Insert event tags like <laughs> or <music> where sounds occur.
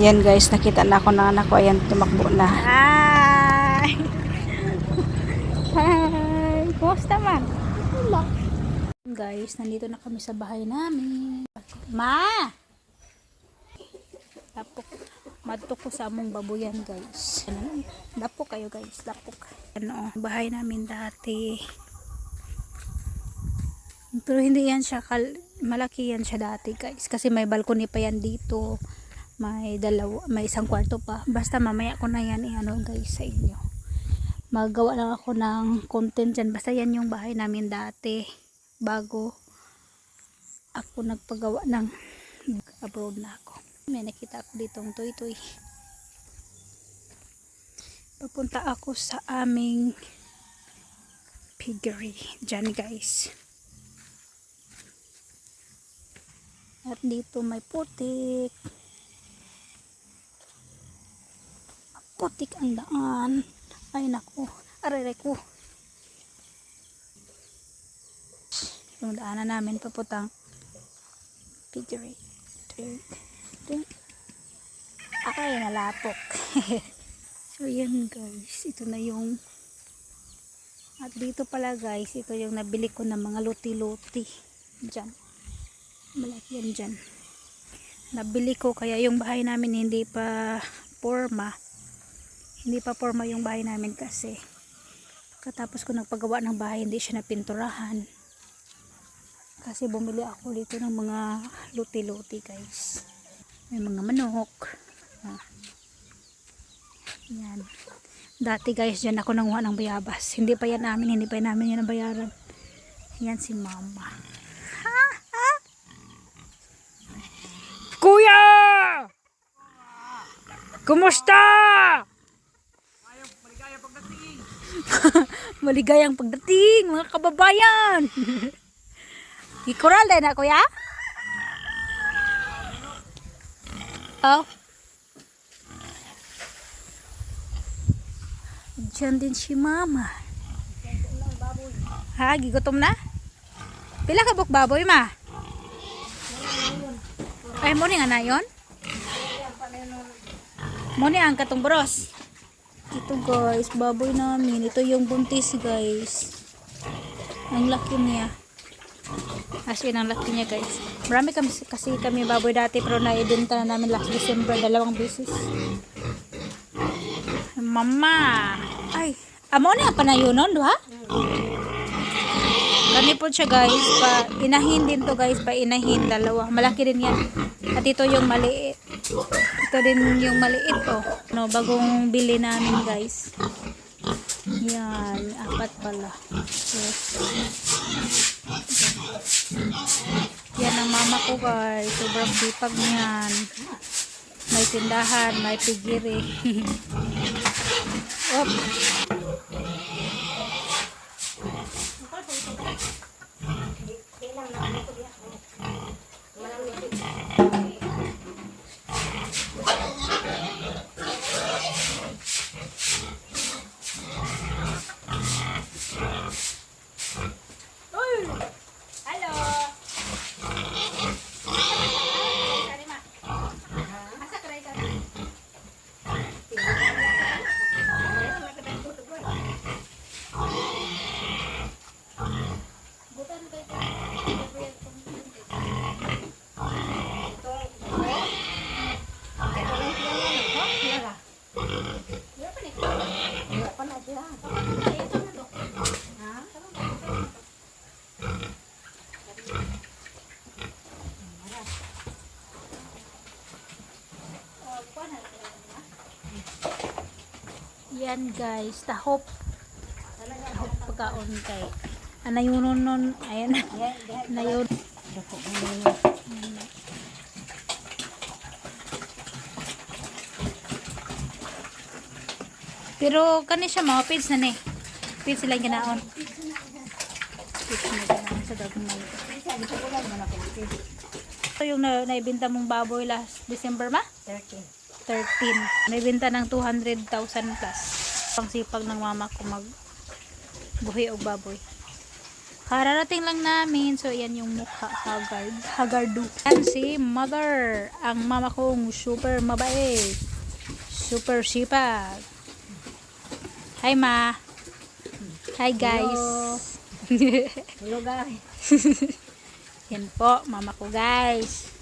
Yan guys, nakita na ako ng anak ko. Ayan, tumakbo na. Hi! Hi! Kumusta man? Guys, nandito na kami sa bahay namin. Ma! Lapok. Madto ko sa among babuyan guys. Ano? Lapok kayo guys, lapok. Ano, bahay namin dati. Pero hindi yan siya kal malaki yan siya dati guys kasi may balcony pa yan dito. May dalawa, may isang kwarto pa. Basta mamaya ko na yan i-ano guys sa inyo. Magawa lang ako ng content dyan. Basta yan yung bahay namin dati. Bago ako nagpagawa ng abroad na ako. May nakita ako ditong toy-toy. Papunta ako sa aming piggery. Dyan guys. At dito may putik. Putik ang daan. Ay nako. Aray ko. Yung daanan namin piggery. Ting. Ting. Ay, nalapok. <laughs> so, yan guys. Ito na yung at dito pala guys, ito yung nabili ko ng mga luti-luti. Diyan. Malaki yan dyan. Nabili ko kaya yung bahay namin hindi pa forma. Hindi pa forma yung bahay namin kasi katapos ko nagpagawa ng bahay hindi siya napinturahan. Kasi bumili ako dito ng mga luti-luti guys. May mga manok. Ah. Yan. Dati guys, dyan ako nanguha ng bayabas. Hindi pa yan namin, hindi pa yan namin yan nabayaran. Yan si mama. Ha? Ha? Kuya! Kumusta? <laughs> Maligayang pagdating, mga kababayan. <laughs> Ikural din na, kuya? Oh. Diyan din si mama. Ha, gigutom na? Pila ka buk baboy ma? Ay, mo ni nga na yun? Mo ni ang katong bros. Ito guys, baboy namin. Ito yung buntis guys. Ang laki niya. As in, ang laki niya guys. Marami kami, kasi kami baboy dati pero naibenta na namin last December. Dalawang beses. Mama. Ay, amo ni ang panayonon, duha? Kani po siya guys, pa inahin din to guys, pa inahin dalawa. Malaki din yan. At ito yung maliit. Ito din yung maliit oh. No, bagong bili namin guys. Yan, apat pala. Yes. Yan ang mama ko guys. Sobrang sipag niyan. May tindahan, may pigiri. <laughs> Op. Hello. Asa ka rin ka? Yan guys, tahop. Tahop pagkaon kay. Anayon nun. Ayan. Anayon. Pero kani siya mga pids na ni. Pids sila ganaon. Pids na ganaon sa dagang mga. Ito yung na, naibinta mong baboy last December ma? 13. 13. Naibenta ng 200,000 plus. Pang sipag ng mama ko mag buhi og baboy. Kararating lang namin. So, yan yung mukha haggard. Hagardu. Yan si mother. Ang mama kong super mabait. Super sipag. Hi, ma. Hi, guys. Hello <laughs> guys. <laughs> yan po, mama ko, guys.